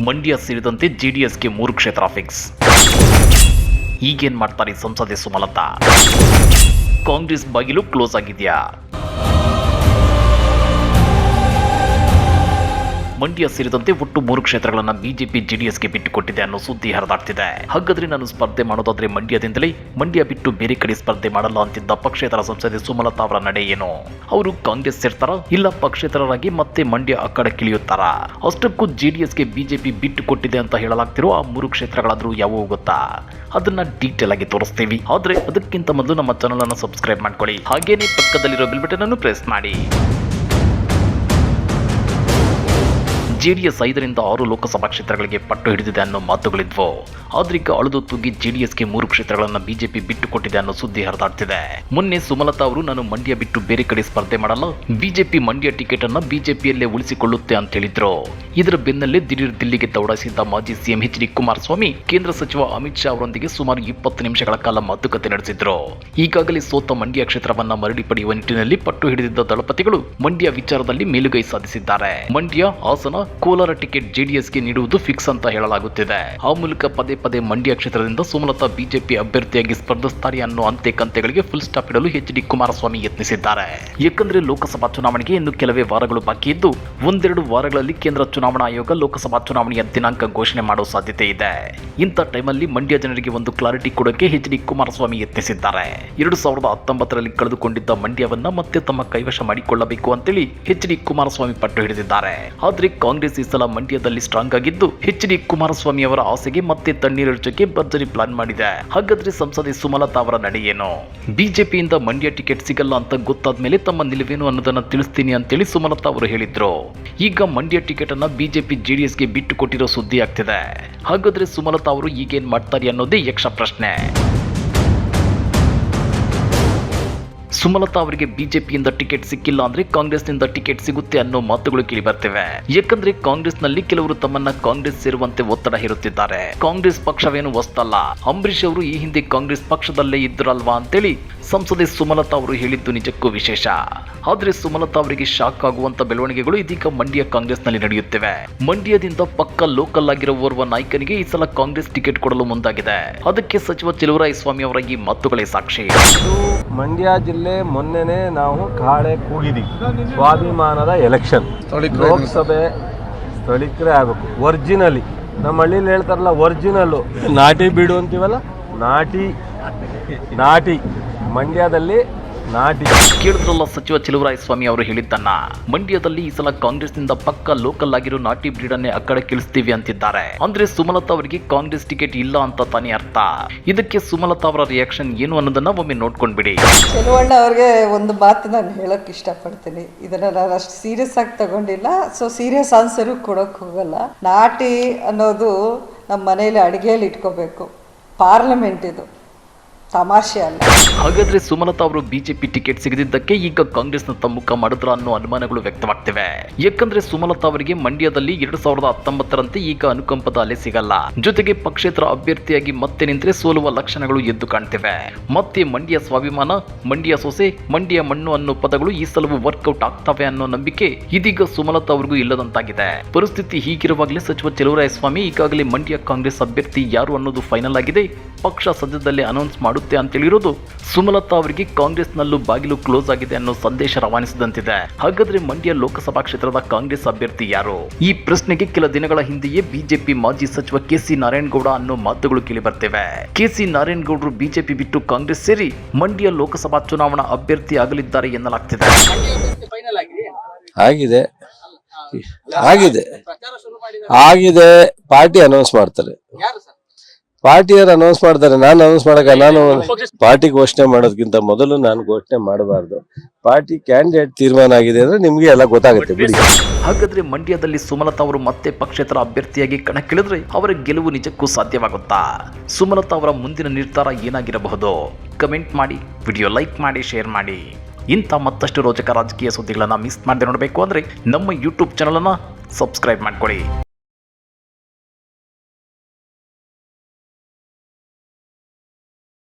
ಮಂಡ್ಯ ಸೇರಿದಂತೆ ಜೆಡಿಎಸ್ಗೆ ಮೂರು ಕ್ಷೇತ್ರ ಫಿಕ್ಸ್. ಈಗೇನ್ ಮಾಡ್ತಾರೆ ಸಂಸದೆ ಸುಮಲತಾ? ಕಾಂಗ್ರೆಸ್ ಬಾಗಿಲು ಕ್ಲೋಸ್ ಆಗಿದೆಯಾ? ಮಂಡ್ಯ ಸೇರಿದಂತೆ ಒಟ್ಟು ಮೂರು ಕ್ಷೇತ್ರಗಳನ್ನು ಬಿಜೆಪಿ ಜೆಡಿಎಸ್ಗೆ ಬಿಟ್ಟುಕೊಟ್ಟಿದೆ ಅನ್ನೋ ಸುದ್ದಿ ಹರಿದಾಡ್ತಿದೆ. ಹಾಗಾದ್ರೆ ನಾನು ಸ್ಪರ್ಧೆ ಮಾಡೋದಾದ್ರೆ ಮಂಡ್ಯದಿಂದಲೇ ಮಂಡ್ಯ ಬಿಟ್ಟು ಬೇರೆ ಕಡೆ ಸ್ಪರ್ಧೆ ಮಾಡಲ್ಲ ಅಂತಿದ್ದ ಪಕ್ಷೇತರ ಸಂಸದೆ ಸುಮಲತಾ ಅವರ ನಡೆ ಏನು? ಅವರು ಕಾಂಗ್ರೆಸ್ ಸೇರ್ತಾರ ಇಲ್ಲ ಪಕ್ಷೇತರರಾಗಿ ಮತ್ತೆ ಮಂಡ್ಯ ಅಕ್ಕಡಕ್ಕಿಳಿಯುತ್ತಾರ? ಅಷ್ಟಕ್ಕೂ ಜೆಡಿಎಸ್ಗೆ ಬಿಜೆಪಿ ಬಿಟ್ಟು ಕೊಟ್ಟಿದೆ ಅಂತ ಹೇಳಲಾಗ್ತಿರೋ ಆ ಮೂರು ಕ್ಷೇತ್ರಗಳಾದ್ರೂ ಯಾವುವು ಗೊತ್ತಾ? ಅದನ್ನ ಡೀಟೇಲ್ ಆಗಿ ತೋರಿಸ್ತೀವಿ. ಆದ್ರೆ ಅದಕ್ಕಿಂತ ಮೊದಲು ನಮ್ಮ ಚಾನಲ್ ಅನ್ನು ಸಬ್ಸ್ಕ್ರೈಬ್ ಮಾಡ್ಕೊಳ್ಳಿ. ಹಾಗೇನೇ ಪಕ್ಕದಲ್ಲಿರೋ ಬಿಲ್ ಬಟನ್ ಅನ್ನು ಪ್ರೆಸ್ ಮಾಡಿ. ಜೆಡಿಎಸ್ ಐದರಿಂದ ಆರು ಲೋಕಸಭಾ ಕ್ಷೇತ್ರಗಳಿಗೆ ಪಟ್ಟು ಹಿಡಿದಿದೆ ಅನ್ನೋ ಮಾತುಗಳಿದ್ವು. ಆದ್ರೆ ಈಗ ಅಳೆದು ತೂಗಿ ಜೆಡಿಎಸ್ಗೆ ಮೂರು ಕ್ಷೇತ್ರಗಳನ್ನು ಬಿಜೆಪಿ ಬಿಟ್ಟುಕೊಟ್ಟಿದೆ ಅನ್ನೋ ಸುದ್ದಿ ಹರಿದಾಡ್ತಿದೆ. ಮೊನ್ನೆ ಸುಮಲತಾ ಅವರು, ನಾನು ಮಂಡ್ಯ ಬಿಟ್ಟು ಬೇರೆ ಕಡೆ ಸ್ಪರ್ಧೆ ಮಾಡಲ್ಲ, ಬಿಜೆಪಿ ಮಂಡ್ಯ ಟಿಕೆಟ್ ಅನ್ನ ಬಿಜೆಪಿಯಲ್ಲೇ ಉಳಿಸಿಕೊಳ್ಳುತ್ತೆ ಅಂತ ಹೇಳಿದ್ರು. ಇದರ ಬೆನ್ನಲ್ಲೇ ದಿಢೀರ್ ದಿಲ್ಲಿಗೆ ದೌಡಾಯಿಸಿದ್ದ ಮಾಜಿ ಸಿಎಂ ಎಚ್ ಡಿ ಕುಮಾರಸ್ವಾಮಿ, ಕೇಂದ್ರ ಸಚಿವ ಅಮಿತ್ ಶಾ ಅವರೊಂದಿಗೆ ಸುಮಾರು ಇಪ್ಪತ್ತು ನಿಮಿಷಗಳ ಕಾಲ ಮಾತುಕತೆ ನಡೆಸಿದ್ರು. ಈಗಾಗಲೇ ಸೋತ ಮಂಡ್ಯ ಕ್ಷೇತ್ರವನ್ನ ಮರಳಿ ಪಡೆಯುವ ನಿಟ್ಟಿನಲ್ಲಿ ಪಟ್ಟು ಹಿಡಿದಿದ್ದ ದಳಪತಿಗಳು ಮಂಡ್ಯ ವಿಚಾರದಲ್ಲಿ ಮೇಲುಗೈ ಸಾಧಿಸಿದ್ದಾರೆ. ಮಂಡ್ಯ, ಹಾಸನ ಕೋಲಾರ ಟಿಕೆಟ್ ಜೆಡಿಎಸ್ಗೆ ನೀಡುವುದು ಫಿಕ್ಸ್ ಅಂತ ಹೇಳಲಾಗುತ್ತಿದೆ. ಆ ಮೂಲಕ ಪದೇ ಪದೇ ಮಂಡ್ಯ ಕ್ಷೇತ್ರದಿಂದ ಸುಮಲತಾ ಬಿಜೆಪಿ ಅಭ್ಯರ್ಥಿಯಾಗಿ ಸ್ಪರ್ಧಿಸ್ತಾರೆ ಅನ್ನೋ ಅಂತೆ ಕಂತೆಗಳಿಗೆ ಫುಲ್ ಸ್ಟಾಪ್ ಇಡಲು ಎಚ್ ಡಿ ಕುಮಾರಸ್ವಾಮಿ ಯತ್ನಿಸಿದ್ದಾರೆ. ಏಕೆಂದರೆ ಲೋಕಸಭಾ ಚುನಾವಣೆಗೆ ಇನ್ನು ಕೆಲವೇ ವಾರಗಳು ಬಾಕಿ ಇದ್ದು, ಒಂದೆರಡು ವಾರಗಳಲ್ಲಿ ಕೇಂದ್ರ ಚುನಾವಣಾ ಆಯೋಗ ಲೋಕಸಭಾ ಚುನಾವಣೆಯ ದಿನಾಂಕ ಘೋಷಣೆ ಮಾಡೋ ಸಾಧ್ಯತೆ ಇದೆ. ಇಂಥ ಟೈಮಲ್ಲಿ ಮಂಡ್ಯ ಜನರಿಗೆ ಒಂದು ಕ್ಲಾರಿಟಿ ಕೊಡೋಕೆ ಎಚ್ ಡಿ ಕುಮಾರಸ್ವಾಮಿ ಯತ್ನಿಸಿದ್ದಾರೆ. ಎರಡು ಸಾವಿರದ ಹತ್ತೊಂಬತ್ತರಲ್ಲಿ ಕಳೆದುಕೊಂಡಿದ್ದ ಮಂಡ್ಯವನ್ನ ಮತ್ತೆ ತಮ್ಮ ಕೈವಶ ಮಾಡಿಕೊಳ್ಳಬೇಕು ಅಂತೇಳಿ ಎಚ್ ಡಿ ಕುಮಾರಸ್ವಾಮಿ ಪಟ್ಟು ಹಿಡಿದಿದ್ದಾರೆ. ಆದ್ರೆ ಕಾಂಗ್ರೆಸ್ ಈ ಸಲ ಮಂಡ್ಯದಲ್ಲಿ ಸ್ಟ್ರಾಂಗ್ ಆಗಿದ್ದು, ಎಚ್ ಡಿ ಕುಮಾರಸ್ವಾಮಿ ಅವರ ಆಸೆಗೆ ಮತ್ತೆ ತಣ್ಣೀರಿಳಿಸೋಕೆ ಭರ್ಜರಿ ಪ್ಲಾನ್ ಮಾಡಿದೆ. ಹಾಗಾದ್ರೆ ಸಂಸದೆ ಸುಮಲತಾ ಅವರ ನಡೆ ಏನು ಬಿಜೆಪಿಯಿಂದ ಮಂಡ್ಯ ಟಿಕೆಟ್ ಸಿಗಲ್ಲ ಅಂತ ಗೊತ್ತಾದ ಮೇಲೆ ತಮ್ಮ ನಿಲುವೇನು ಅನ್ನೋದನ್ನ ತಿಳಿಸ್ತೀನಿ ಅಂತೇಳಿ ಸುಮಲತಾ ಅವರು ಹೇಳಿದ್ರು. ಈಗ ಮಂಡ್ಯ ಟಿಕೆಟ್ ಅನ್ನ ಬಿಜೆಪಿ ಜೆಡಿಎಸ್ಗೆ ಬಿಟ್ಟು ಕೊಟ್ಟಿರೋ ಸುದ್ದಿ ಆಗ್ತಿದೆ. ಹಾಗಾದ್ರೆ ಸುಮಲತಾ ಅವರು ಈಗೇನ್ ಮಾಡ್ತಾರೆ ಅನ್ನೋದೇ ಯಕ್ಷ ಪ್ರಶ್ನೆ. ಸುಮಲತಾ ಅವರಿಗೆ ಬಿಜೆಪಿಯಿಂದ ಟಿಕೆಟ್ ಸಿಕ್ಕಿಲ್ಲ ಅಂದ್ರೆ ಕಾಂಗ್ರೆಸ್ನಿಂದ ಟಿಕೆಟ್ ಸಿಗುತ್ತೆ ಅನ್ನೋ ಮಾತುಗಳು ಕೇಳಿ ಬರ್ತಿವೆ. ಯಾಕಂದ್ರೆ ಕಾಂಗ್ರೆಸ್ನಲ್ಲಿ ಕೆಲವರು ತಮ್ಮನ್ನ ಕಾಂಗ್ರೆಸ್ ಸೇರುವಂತೆ ಒತ್ತಡ ಹೇರುತ್ತಿದ್ದಾರೆ. ಕಾಂಗ್ರೆಸ್ ಪಕ್ಷವೇನು ಹೊಸ್ತಲ್ಲ. ಅಂಬರೀಶ್ ಅವರು ಈ ಹಿಂದೆ ಕಾಂಗ್ರೆಸ್ ಪಕ್ಷದಲ್ಲೇ ಇದ್ರಲ್ವಾ ಅಂತೇಳಿ ಸಂಸದೆ ಸುಮಲತಾ ಅವರು ಹೇಳಿದ್ದು ನಿಜಕ್ಕೂ ವಿಶೇಷ. ಆದರೆ ಸುಮಲತಾ ಅವರಿಗೆ ಶಾಕ್ ಆಗುವಂತ ಬೆಳವಣಿಗೆಗಳು ಇದೀಗ ಮಂಡ್ಯ ಕಾಂಗ್ರೆಸ್ನಲ್ಲಿ ನಡೆಯುತ್ತಿವೆ. ಮಂಡ್ಯದಿಂದ ಪಕ್ಕ ಲೋಕಲ್ ಆಗಿರುವ ಓರ್ವ ನಾಯಕನಿಗೆ ಈ ಸಲ ಕಾಂಗ್ರೆಸ್ ಟಿಕೆಟ್ ಕೊಡಲು ಮುಂದಾಗಿದೆ. ಅದಕ್ಕೆ ಸಚಿವ ಸ್ವಾಮಿ ಅವರ ಈ ಮಾತುಗಳೇ ಸಾಕ್ಷಿ. ಮಂಡ್ಯ ಜಿಲ್ಲೆ ಮೊನ್ನೆನೆ ನಾವು ಕಾಳೆ ಕೂಗಿದೀವಿ. ಸ್ವಾಭಿಮಾನದ ಎಲೆಕ್ಷನ್. ಲೋಕಸಭೆ ಸ್ಥಳಿಕರೇ ಆಗಬೇಕು. ಒರ್ಜಿನಲಿ. ನಮ್ಮ ಹಳ್ಳಿಲಿ ಹೇಳ್ತಾರಲ್ಲ ಒರ್ಜಿನಲ್ಲು. ನಾಟಿ ಬೀಡು ಅಂತೀವಲ್ಲ? ನಾಟಿ. ನಾಟಿ. ಮಂಡ್ಯದಲ್ಲಿ ನಾಟಿ. ಕೇಳಿದ್ರಲ್ಲ ಸಚಿವ ಸ್ವಾಮಿ ಅವರು ಹೇಳಿದ್ದನ್ನ ಮಂಡ್ಯದಲ್ಲಿ ಈ ಸಲ ಕಾಂಗ್ರೆಸ್ನಿಂದ ಪಕ್ಕ ಲೋಕಲ್ ಆಗಿರೋ ನಾಟಿ ಬ್ರೀಡನ್ನೇ ಆ ಕಡೆ ಕಿಳಿಸ್ತೀವಿ ಅಂತಿದ್ದಾರೆ. ಅಂದ್ರೆ ಸುಮಲತಾ ಅವರಿಗೆ ಕಾಂಗ್ರೆಸ್ ಟಿಕೆಟ್ ಇಲ್ಲ ಅಂತ ತಾನೇ ಅರ್ಥ. ಇದಕ್ಕೆ ಸುಮಲತಾ ಅವರ ರಿಯಾಕ್ಷನ್ ಏನು ಅನ್ನೋದನ್ನ ಒಮ್ಮೆ ನೋಡ್ಕೊಂಡ್ಬಿಡಿ. ಚೆಲುವಣ್ಣ ಅವ್ರಿಗೆ ಒಂದು ಮಾತು ನಾನು ಹೇಳೋಕೆ ಇಷ್ಟಪಡ್ತೀನಿ. ಇದನ್ನ ನಾನು ಅಷ್ಟು ಸೀರಿಯಸ್ ಆಗಿ ತಗೊಂಡಿಲ್ಲ. ಸೊ ಸೀರಿಯಸ್ ಆನ್ಸರ್ ಕೊಡೋಕೆ ಹೋಗಲ್ಲ. ನಾಟಿ ಅನ್ನೋದು ನಮ್ಮ ಮನೆಯಲ್ಲಿ ಅಡುಗೆಯಲ್ಲಿ ಇಟ್ಕೋಬೇಕು. ಪಾರ್ಲಿಮೆಂಟ್ ಇದು. ತಮಾಷೆ ಅಲ್ಲ. ಹಾಗಾದ್ರೆ ಸುಮಲತಾ ಅವರು ಬಿಜೆಪಿ ಟಿಕೆಟ್ ಸಿಗದಿದ್ದಕ್ಕೆ ಈಗ ಕಾಂಗ್ರೆಸ್ನ ಮುಖ ಮಾಡಿದ್ರ ಅನ್ನೋ ಅನುಮಾನಗಳು ವ್ಯಕ್ತವಾಗ್ತಿವೆ. ಯಾಕಂದ್ರೆ ಸುಮಲತಾ ಅವರಿಗೆ ಮಂಡ್ಯದಲ್ಲಿ ಎರಡ್ ಸಾವಿರದ ಹತ್ತೊಂಬತ್ತರಂತೆ ಈಗ ಅನುಕಂಪದ ಅಲೆ ಸಿಗಲ್ಲ. ಜೊತೆಗೆ ಪಕ್ಷೇತರ ಅಭ್ಯರ್ಥಿಯಾಗಿ ಮತ್ತೆ ನಿಂತ್ರೆ ಸೋಲುವ ಲಕ್ಷಣಗಳು ಎದ್ದು ಕಾಣ್ತಿವೆ. ಮತ್ತೆ ಮಂಡ್ಯ ಸ್ವಾಭಿಮಾನ, ಮಂಡ್ಯ ಸೊಸೆ, ಮಂಡ್ಯ ಮಣ್ಣು ಅನ್ನೋ ಪದಗಳು ಈ ಸಲವು ವರ್ಕೌಟ್ ಆಗ್ತವೆ ಅನ್ನೋ ನಂಬಿಕೆ ಇದೀಗ ಸುಮಲತಾ ಅವರಿಗೂ ಇಲ್ಲದಂತಾಗಿದೆ. ಪರಿಸ್ಥಿತಿ ಹೀಗಿರುವಾಗಲೇ ಸಚಿವ ಸ್ವಾಮಿ ಈಗಾಗಲೇ ಮಂಡ್ಯ ಕಾಂಗ್ರೆಸ್ ಅಭ್ಯರ್ಥಿ ಯಾರು ಅನ್ನೋದು ಫೈನಲ್ ಆಗಿದೆ. ಪಕ್ಷ ಸದ್ಯದಲ್ಲೇ ಅನೌನ್ಸ್ ಮಾಡುತ್ತೆ ಅಂತ ಹೇಳಿರೋದು ಸುಮಲತಾ ಅವರಿಗೆ ಕಾಂಗ್ರೆಸ್ನಲ್ಲೂ ಬಾಗಿಲು ಕ್ಲೋಸ್ ಆಗಿದೆ ಅನ್ನೋ ಸಂದೇಶ ರವಾನಿಸಿದಂತಿದೆ. ಹಾಗಾದ್ರೆ ಮಂಡ್ಯ ಲೋಕಸಭಾ ಕ್ಷೇತ್ರದ ಕಾಂಗ್ರೆಸ್ ಅಭ್ಯರ್ಥಿ ಯಾರು? ಈ ಪ್ರಶ್ನೆಗೆ ಕೆಲ ದಿನಗಳ ಹಿಂದೆಯೇ ಬಿಜೆಪಿ ಮಾಜಿ ಸಚಿವ ಕೆ ಸಿ ನಾರಾಯಣಗೌಡ ಅನ್ನೋ ಮಾತುಗಳು ಕೇಳಿ ಬರ್ತಿವೆ ಕೆಸಿ ನಾರಾಯಣಗೌಡರು ಬಿಜೆಪಿ ಬಿಟ್ಟು ಕಾಂಗ್ರೆಸ್ ಸೇರಿ ಮಂಡ್ಯ ಲೋಕಸಭಾ ಚುನಾವಣಾ ಅಭ್ಯರ್ಥಿ ಆಗಲಿದ್ದಾರೆ ಎನ್ನಲಾಗ್ತಿದೆ. ಆಗಿದೆ. ಆಗಿದೆ. ಆಗಿದೆ. ಪಾರ್ಟಿ ಅನೌನ್ಸ್ ಮಾಡ್ತಾರೆ. ಪಾರ್ಟಿಯವರು ಅನೌನ್ಸ್ ಮಾಡ್ತಾರೆ ನಾನು ಅನೌನ್ಸ್ ಮಾಡಕ ನಾನು ಪಾರ್ಟಿ ಘೋಷಣೆ ಮಾಡೋದಕ್ಕಿಂತ ಮೊದಲು ನಾನು ಘೋಷಣೆ ಮಾಡಬಾರ್ದು. ಪಾರ್ಟಿ ಕ್ಯಾಂಡಿಡೇಟ್ ತೀರ್ಮಾನ ಆಗಿದೆ ಅಂದ್ರೆ ನಿಮ್ಗೆ ಎಲ್ಲ ಗೊತ್ತಾಗುತ್ತೆ ಬಿಡಿ. ಹಾಗಾದ್ರೆ ಮಂಡ್ಯದಲ್ಲಿ ಸುಮಲತಾ ಅವರು ಮತ್ತೆ ಪಕ್ಷೇತರ ಅಭ್ಯರ್ಥಿಯಾಗಿ ಕಣಕ್ಕಿಳಿದ್ರೆ ಅವರ ಗೆಲುವು ನಿಜಕ್ಕೂ ಸಾಧ್ಯವಾಗುತ್ತಾ? ಸುಮಲತಾ ಅವರ ಮುಂದಿನ ನಿರ್ಧಾರ ಏನಾಗಿರಬಹುದು? ಕಮೆಂಟ್ ಮಾಡಿ ವಿಡಿಯೋ ಲೈಕ್ ಮಾಡಿ ಶೇರ್ ಮಾಡಿ. ಇಂಥ ಮತ್ತಷ್ಟು ರೋಚಕ ರಾಜಕೀಯ ಸುದ್ದಿಗಳನ್ನು ಮಿಸ್ ಮಾಡದೆ ನೋಡಬೇಕು ಅಂದರೆ ನಮ್ಮ ಯೂಟ್ಯೂಬ್ ಚಾನಲನ್ನು ಸಬ್ಸ್ಕ್ರೈಬ್ ಮಾಡ್ಕೊಳ್ಳಿ.